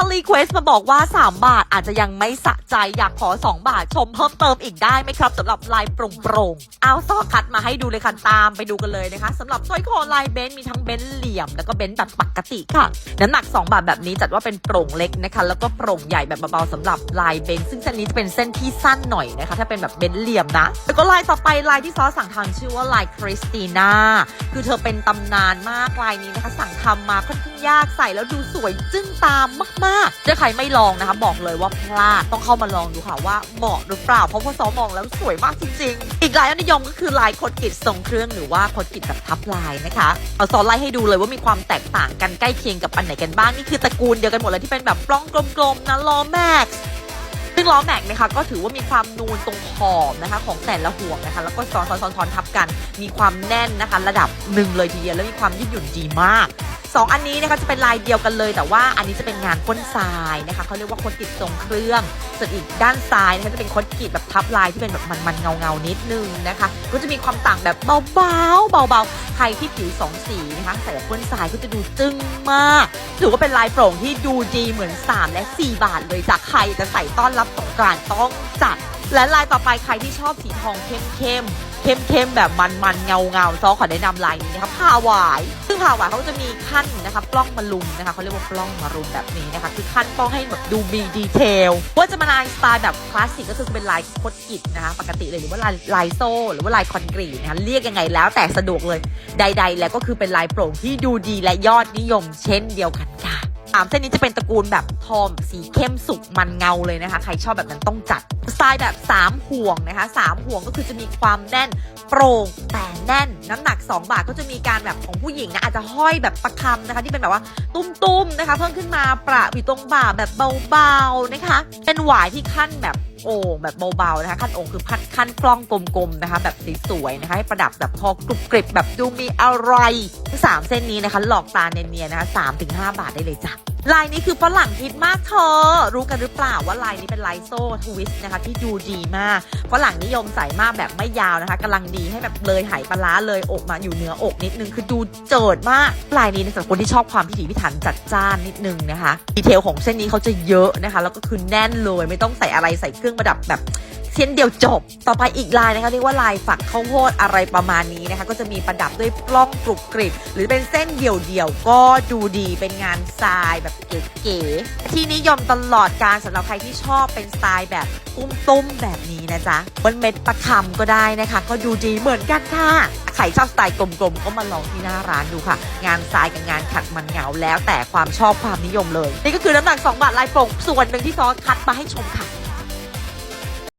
ารีเควสมาบอกว่า 3 บาทอาจจะยังไม่สะใจอยากขอ 2 บาทชมเพิ่มเติมอีกได้ไหมครับสำหรับลายโปร่งๆ เอาซอกคัดมาให้ดูเลยค่ะตามไปดูกันเลยนะคะสำหรับสร้อยคอลายเบนซ์มีทั้งเบนซ์เหลี่ยม แล้วก็เบนซ์แบบปกติค่ะ น้ำหนัก 2 บาทแบบนี้จัดว่าเป็นโปร่งเล็กนะคะ แล้วก็โปร่งใหญ่แบบเบาๆสำหรับลายเบนซึ่งเส้นนี้จะเป็นเส้นที่สั้นหน่อยนะคะ ถ้าเป็นแบบเบนซ์เหลี่ยมนะ แล้วก็ลายต่อไปลายที่ซอสั่งทำชื่อว่าลายคริสติน่าคือเธอเป็นตำนานมากลายนี้นะคะสั่งทำมาค่อนข้าง ยากใส่แล้วดูสวยจึ้งตามมากๆถ้าใครไม่ลองนะคะบอกเลยว่าพลาดต้องเข้ามาลองดูค่ะว่าเหมาะหรือเปล่าเพราะว่าซอมองแล้วสวยมากจริงๆ อีกลายอดนิยมก็คือลายคดกิจทรงเครื่องหรือว่าคดกิจแบบทับลายนะคะเอาซอไล่ให้ดูเลยว่ามีความแตกต่างกันใกล้เคียงกับอันไหนกันบ้างนี่คือตระกูลเดียวกันหมดเลยที่เป็นแบบปล้องกลมๆนะล้อแม็กซ์ซึ่งล้อแม็กนะคะก็ถือว่ามีความนูนตรงขอบนะคะ ของแต่ละห่วงนะคะ แล้วก็ซ้อนซ้อนซ้อนทับกัน มีความแน่นนะคะ ระดับหนึ่งเลยทีเดียวแล้วมีความยืดหยุ่นดีมาก สองอันนี้นะคะจะเป็นลายเดียวกันเลย แต่ว่าอันนี้จะเป็นงานพ่นทรายนะคะเขาเรียกว่าคดกิดทรงเครื่องส่วนอีกด้านซ้ายนะคะจะเป็นคดกิดแบบทับลายที่เป็นแบบมันๆเงาเงาๆนิดนึงนะคะ ก็จะมีความต่างแบบเบาๆเบาๆใครที่ผิวสองสีนะคะใส่แบบพ่นทรายก็จะดูจึ้งมากถือว่าเป็นลายโปร่งที่ดูดีเหมือน 3 และ 4 บาทเลยจากใครจะใส่ต้อนรับสงกรานต์ต้องจัด และลายต่อไปใครที่ชอบสีทองเข้มเข้มเข้มเข้มแบบมันมันเงาเงาซอขอแนะนำลายนี้นะคะผ้าหวายซึ่งผ้าหวายเขาจะมีขั้นนะคะปล้องมารุมนะคะเขาเรียกว่าปล้องมารุมแบบนี้นะคะคือขั้นปล้องให้แบบดูมีดีเทลว่าจะมาลายสไตล์แบบคลาสสิกก็คือเป็นลายคดกิจนะคะปกติเลยหรือว่าลายลายโซ่ หรือว่าลายคอนกรีตนะคะเรียกยังไงแล้วแต่สะดวกเลยใด ๆ แล้วก็คือเป็นลายโปร่งที่ดูดีและยอดนิยม เช่นเดียวกันค่ะสามเส้นนี้จะเป็นตระกูลแบบทองสีเข้มสุกมันเงาเลยนะคะ ใครชอบแบบนั้นต้องจัด สไตล์แบบ 3 ห่วงนะคะ 3 ห่วงก็คือจะมีความแน่นโปร่งแต่แน่นน้ำหนัก 2 บาทก็จะมีการแบบของผู้หญิงนะอาจจะห้อยแบบประคำนะคะที่เป็นแบบว่าตุ้มๆนะคะ เพิ่มขึ้นมาประอยู่ตรงบ่าแบบเบาๆนะคะ เป็นหวายที่ขั้นแบบโอ่งแบบเบาๆนะคะ ขั้นโอ่งคือพัดขั้นกล้องกลมๆนะคะ แบบสวยๆนะคะ ให้ประดับแบบพอกรุบกริบแบบดูมีอะไรสามเส้นนี้นะคะ หลอกตาเนียนๆนะคะสามถึงห้าบาทได้เลยจ้ะ ลายนี้คือฝรั่งฮิตมากเธอ รู้กันหรือเปล่าว่าลายนี้เป็นลายโซ่ทวิสต์นะคะที่ดูดีมากฝรั่งนิยมใส่มากแบบไม่ยาวนะคะกำลังดีให้แบบเลยไหปลาร้าเลยอกมาอยู่เหนืออกนิดนึงคือดูเจิดมากลายนี้สำหรับคนที่ชอบความพิถีพิถันจัดจ้านนิดนึงนะคะดีเทลของเส้นนี้เขาจะเยอะนะคะ แล้วก็คือแน่นเลยไม่ต้องใส่อะไรใส่เครื่องประดับแบบ เส้นเดียวจบ ต่อไปอีกลายนะคะเรียกว่าลายฝักข้าวโพดอะไรประมาณนี้นะคะ ก็จะมีประดับด้วยปล้องกรุบกริบหรือเป็นเส้นเดี่ยวๆก็ดูดีเป็นงานทรายแบบเก๋ๆที่นิยมตลอดการสำหรับใครที่ชอบเป็นสไตล์แบบตุ้มแบบนี้นะจ๊ะบนเม็ดประคำก็ได้นะคะ ก็ดูดีเหมือนกันค่ะใครชอบสไตล์กลมๆก็มาลองที่หน้าร้านดูค่ะ งานทรายกับงานขัดมันเงาแล้วแต่ความชอบความนิยมเลย นี่ก็คือน้ำหนัก2บาทลายโปร่งส่วนหนึ่งที่ซอสคัดมาให้ชมค่ะ